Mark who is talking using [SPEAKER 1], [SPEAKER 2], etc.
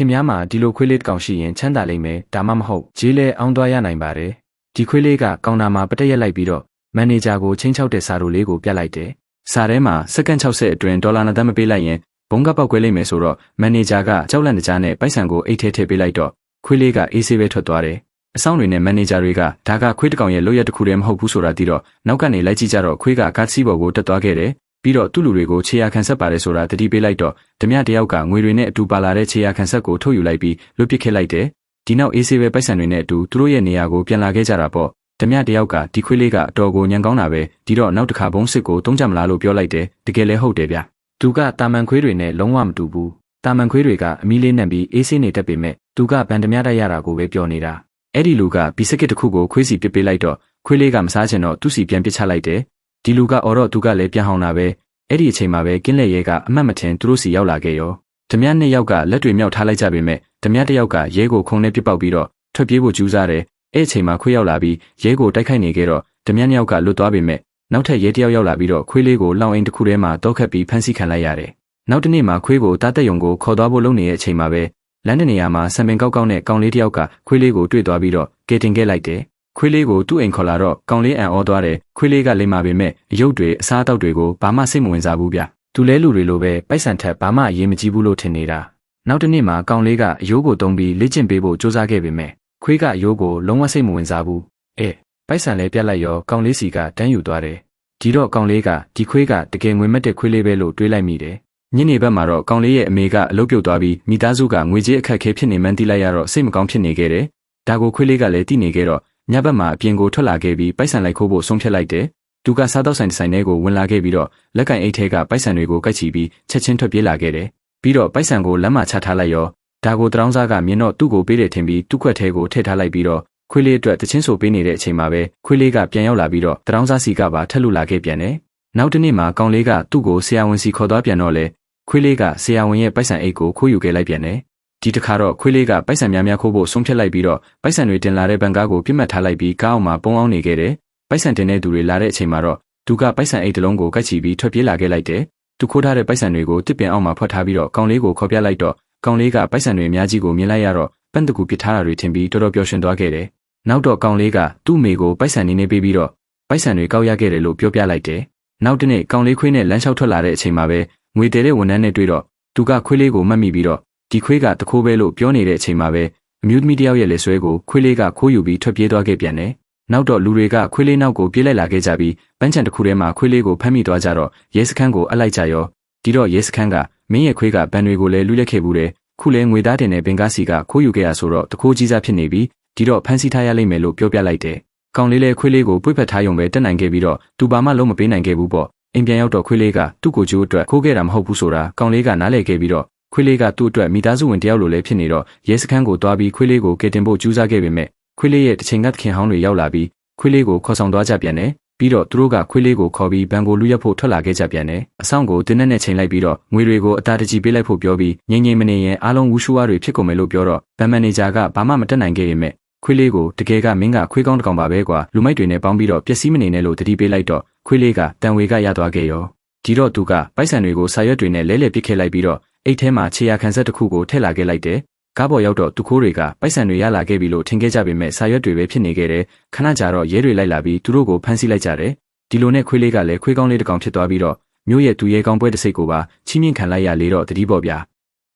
[SPEAKER 1] ခင်များမှာဒီလိုခွေးလေးတစ်ကောင်ရှိရင်ချမ်းသာလိမ့်မယ်ဒါမှမဟုတ်ဂျေးလဲအောင်းသွားရနိုင်ပါတယ်ဒီခွေးလေးကကောင်တာမှာပတက်ရက်လိုက်ပြီးတော့မန်နေဂျာကိုချင်းချောက်တဲ့စာရိုလေးကိုပြလိုက်တယ်စာထဲမှာစက္ကန့်60အတွင်းဒေါ်လာ2သန်းမပေးလိုက်ရင်ဘုံကပောက်ကွဲလိမ့်မယ်ဆိုတော့မန်နေဂျာကကြောက်လန့်တကြားနဲ့ပိုက်ဆံကိုအိတ်ထဲထည့်ပေးလိုက်တော့ခွေးလေးကအေးဆေးပဲထွက်သွားတယ်အဆောင်တွေနဲ့မန်နေဂျာတွေကဒါကခွေးတစ်ကောင်ရဲ့လုပ်ရတစ်ခုတည်းမဟုတ်ဘူးဆိုတာသိတော့နောက်ကနေလိုက်ကြည့်ကြတော့ခွေးကကားစီးပေါ်ကိုတက်သွားခဲ့တယ် ပြီးတော့သူ့လူတွေကိုခြေရာခံဆက်ပါတယ်ဆိုတာတတိပေးလိုက်တော့ဓမြတယောက်ကငွေတွေနဲ့အတူပါလာတဲ့ခြေရာခံဆက်ကိုထုတ်ယူလိုက်ပြီးလွတ်ပစ်ခဲ့လိုက်တယ်ဒီနောက်အေးဆေးပဲပိုက်ဆံတွေနဲ့အတူသူတို့ရဲ့နေရာကိုပြန်လာခဲ့ကြတာပေါ့ဓမြတယောက်ကဒီခွေးလေးကအတော်ကိုညံကောင်းတာပဲဒီတော့နောက်တစ်ခါဘုံစစ်ကိုတုံးကြမလားလို့ပြောလိုက်တယ်တကယ်လဲဟုတ်တယ်ဗျသူကတာမန်ခွေးတွေနဲ့လုံးဝမတူဘူးတာမန်ခွေးတွေကအမီးလေးနံပြီးအေးဆေးနေတတ်ပေမဲ့သူကဗန်ဓမြတက်ရတာကိုပဲပြောနေတာအဲ့ဒီလူကဘီစကစ်တစ်ခုကိုခွေးစီပစ်ပေးလိုက်တော့ခွေးလေးကမစားချင်တော့သူ့စီပြန်ပစ်ချလိုက်တယ် ဒီလူကအော်တော့သူကလည်းပြန်ဟောင်းတာပဲအဲ့ဒီအချိန်မှာပဲကင်းလက်ရဲကအမှတ်မထင်သူတို့စီရောက်လာခဲ့ရောဓမြနှစ်ယောက်ကလက်တွေမြောက်ထားလိုက်ကြပေမဲ့ဓမြတစ်ယောက်ကရဲကိုခုံနဲ့ပစ်ပေါက်ပြီးတော့ထွက်ပြေးဖို့ကြိုးစားတယ်အဲ့အချိန်မှာခွေးရောက်လာပြီးရဲကိုတိုက်ခိုက်နေခဲ့တော့ဓမြနှစ်ယောက်ကလွတ်သွားပေမဲ့နောက်ထပ်ရဲတစ်ယောက်ရောက်လာပြီးတော့ခွေးလေးကိုလောင်အိမ်တစ်ခုထဲမှာတောက်ခတ်ပြီးဖမ်းဆီးခံလိုက်ရတယ်နောက်တနေ့မှာခွေးကိုတားတက်ယုံကိုခေါ်သွားဖို့လုပ်နေတဲ့အချိန်မှာပဲလမ်းတနေရာမှာဆံပင်ကောက်ကောက်နဲ့ကောင်လေးတစ်ယောက်ကခွေးလေးကိုတွေ့သွားပြီးတော့ကယ်တင်ခဲ့လိုက်တယ် ခွေးလေးကိုသူ့အိမ်ခေါ်လာတော့ကောင်လေးအံ့ဩသွားတယ်ခွေးလေးကလိမ့်မာပေမဲ့အယုတ်တွေအစားအသောက်တွေကိုဘာမှစိတ်မဝင်စားဘူးဗျသူလဲလူတွေလိုပဲပိုက်ဆံထက်ဘာမှအရေးမကြီးဘူးလို့ထင်နေတာနောက်တနေ့မှာကောင်လေးကအယိုးကိုတုံးပြီးလေ့ကျင့်ပေးဖို့စူးစမ်းခဲ့ပေမဲ့ခွေးကအယိုးကိုလုံးဝစိတ်မဝင်စားဘူးအဲပိုက်ဆံလဲပြတ်လိုက်ရောကောင်လေးစီကတန်းယူသွားတယ်ဒီတော့ကောင်လေးကဒီခွေးကတကယ်ငွေမက်တဲ့ခွေးလေးပဲလို့တွေးလိုက်မိတယ်ညနေဘက်မှာတော့ကောင်လေးရဲ့အမေကအလုပ်ပြုတ်သွားပြီးမိသားစုကငွေကြေးအခက်အခဲဖြစ်နေမှန်းသိလိုက်ရတော့စိတ်မကောင်းဖြစ်နေခဲ့တယ်ဒါကိုခွေးလေးကလည်းသိနေခဲ့တော့ ညဘက်မှာအပြင်ကိုထွက်လာခဲ့ပြီးပိုက်ဆံလိုက်ခိုးဖို့ဆုံးဖြတ်လိုက်တယ်သူကစားတော့ဆိုင်ဆိုင်ထဲကိုဝင်လာခဲ့ပြီးတော့လက်ကင်အိတ်ထဲကပိုက်ဆံတွေကိုကိုက်ချီပြီးချက်ချင်းထွက်ပြေးလာခဲ့တယ်ပြီးတော့ပိုက်ဆံကိုလက်မချထားလိုက်ရောဒါကိုတရောင်းစားကမြင်တော့သူ့ကိုပေးတယ်ထင်ပြီးသူ့ခွက်ထဲကိုထည့်ထားလိုက်ပြီးတော့ခွေးလေးအတွက်တချင်းဆိုပေးနေတဲ့အချိန်မှာပဲခွေးလေးကပြန်ရောက်လာပြီးတော့တရောင်းစားစီကပါထက်လို့လာခဲ့ပြန်တယ်နောက်တနေ့မှာကောင်လေးကသူ့ကိုဆရာဝန်စီခေါ်သွားပြန်တော့လေခွေးလေးကဆရာဝန်ရဲ့ပိုက်ဆံအိတ်ကိုခိုးယူခဲ့လိုက်ပြန်တယ် ဒီတစ်ခါတော့ခွေးလေးကပိုက်ဆံများများခိုးဖို့ဆုံးဖြတ်လိုက်ပြီးတော့ပိုက်ဆံတွေတင်လာတဲ့ဘန်ကားကိုပြစ်မှတ်ထားလိုက်ပြီးကားအောင်မှာပုံအောင်နေခဲ့တယ်ပိုက်ဆံတင်တဲ့သူတွေလာတဲ့အချိန်မှာတော့သူကပိုက်ဆံအိတ်တစ်လုံးကိုကတ်ချီပြီးထွက်ပြေးလာခဲ့လိုက်တယ်သူခိုးထားတဲ့ပိုက်ဆံတွေကိုတစ်ပင်အောင်မှာဖွက်ထားပြီးတော့ကောင်လေးကိုခေါ်ပြလိုက်တော့ကောင်လေးကပိုက်ဆံတွေအများကြီးကိုမြင်လိုက်ရတော့ပန့်တကူပစ်ထားတာတွေထင်ပြီးတော်တော်ပျော်ရွှင်သွားခဲ့တယ်နောက်တော့ကောင်လေးကသူ့မိကိုပိုက်ဆံနေနေပေးပြီးတော့ပိုက်ဆံတွေကောက်ရခဲ့တယ်လို့ပြောပြလိုက်တယ်နောက်တနေ့ကောင်လေးခွေးနဲ့လမ်းလျှောက်ထွက်လာတဲ့အချိန်မှာပဲငွေတဲတဲ့ဝန်ထမ်းနဲ့တွေ့တော့သူကခွေးလေးကိုမှတ်မိပြီးတော့ ဒီခွေးကတခိုးပဲလို့ပြောနေတဲ့အချိန်မှာပဲအမျိုးသမီးတယောက်ရဲ့လက်ဆွဲကိုခွေးလေးကခိုးယူပြီးထွက်ပြေးသွားခဲ့ပြန်တယ်နောက်တော့လူတွေကခွေးလေးနောက်ကိုပြေးလိုက်လာခဲ့ကြပြီးပန်းချံတစ်ခုထဲမှာခွေးလေးကိုဖမ်းမိသွားကြတော့ရဲစခန်းကိုအလိုက်ကြရောဒီတော့ရဲစခန်းကမင်းရဲ့ခွေးကဘန်တွေကိုလည်းလူလက်ခဲ့ဘူးတယ်ခုလဲငွေသားတင်တဲ့ဘင်ကားစီကခိုးယူခဲ့ရဆိုတော့တခိုးကြီးစားဖြစ်နေပြီဒီတော့ဖမ်းဆီးထားရလိမ့်မယ်လို့ပြောပြလိုက်တယ်ကောင်လေးလည်းခွေးလေးကိုပွေ့ဖက်ထားရုံပဲတက်နိုင်ခဲ့ပြီးတော့သူဘာမှလုံးမပေးနိုင်ခဲ့ဘူးပေါ့အိမ်ပြန်ရောက်တော့ခွေးလေးကသူ့ကိုကျိုးအတွက်ခိုးခဲ့တာမဟုတ်ဘူးဆိုတာကောင်လေးကနားလည်ခဲ့ပြီးတော့ ခွေးလေးကသူ့အတွက်မိသားစုဝင်တယောက်လိုလည်းဖြစ်နေတော့ရဲစခန်းကိုတွားပြီးခွေးလေးကိုကယ်တင်ဖို့ကြိုးစားခဲ့ပေမဲ့ခွေးလေးရဲ့တချိန်ကသခင်ဟောင်းတွေရောက်လာပြီးခွေးလေးကိုခေါ်ဆောင်သွားကြပြန်တယ်ပြီးတော့သူတို့ကခွေးလေးကိုခေါ်ပြီးဘန်ကိုလူရက်ဖို့ထွက်လာခဲ့ကြပြန်တယ်အဆောင်ကိုတင်းနဲ့နဲ့ချိန်လိုက်ပြီးတော့ငွေတွေကိုအတာတကြီးပေးလိုက်ဖို့ပြောပြီးငိမ့်ငိမ့်မနေရင်အားလုံးဝူရှူဝါတွေဖြစ်ကုန်မယ်လို့ပြောတော့ဘန်မန်နေဂျာကဘာမှမတက်နိုင်ခဲ့ရင်မဲ့ခွေးလေးကိုတကယ်ကမင်းကခွေးကောင်းတစ်ကောင်ပါပဲကွာလူမိုက်တွေနဲ့ပေါင်းပြီးတော့ပျက်စီးမနေနဲ့လို့တတိပေးလိုက်တော့ခွေးလေးကတန်ဝေကရသွားခဲ့ရောဒီတော့သူကပိုက်ဆံတွေကိုစာရွက်တွေနဲ့လဲလှယ်ပစ်ခဲ့လိုက်ပြီးတော့ အိတ်ထဲမှာခြေရာခံဆက်တစ်ခုကိုထည့်လာခဲ့လိုက်တယ်ကားပေါ်ရောက်တော့သူခိုးတွေကပိုက်ဆံတွေရလာခဲ့ပြီလို့ထင်ခဲ့ကြပေမဲ့စာရွက်တွေပဲဖြစ်နေခဲ့တယ်ခဏကြာတော့ရဲတွေလိုက်လာပြီးသူတို့ကိုဖမ်းဆီးလိုက်ကြတယ်ဒီလိုနဲ့ခွေးလေးကလည်းခွေးကောင်းလေးတစ်ကောင်ဖြစ်သွားပြီးတော့မျိုးရဲ့သူရဲကောင်းပွဲတစ်စိတ်ကိုပါချီးမြှင့်ခံလိုက်ရလေတော့တတိပေါ့ဗျာ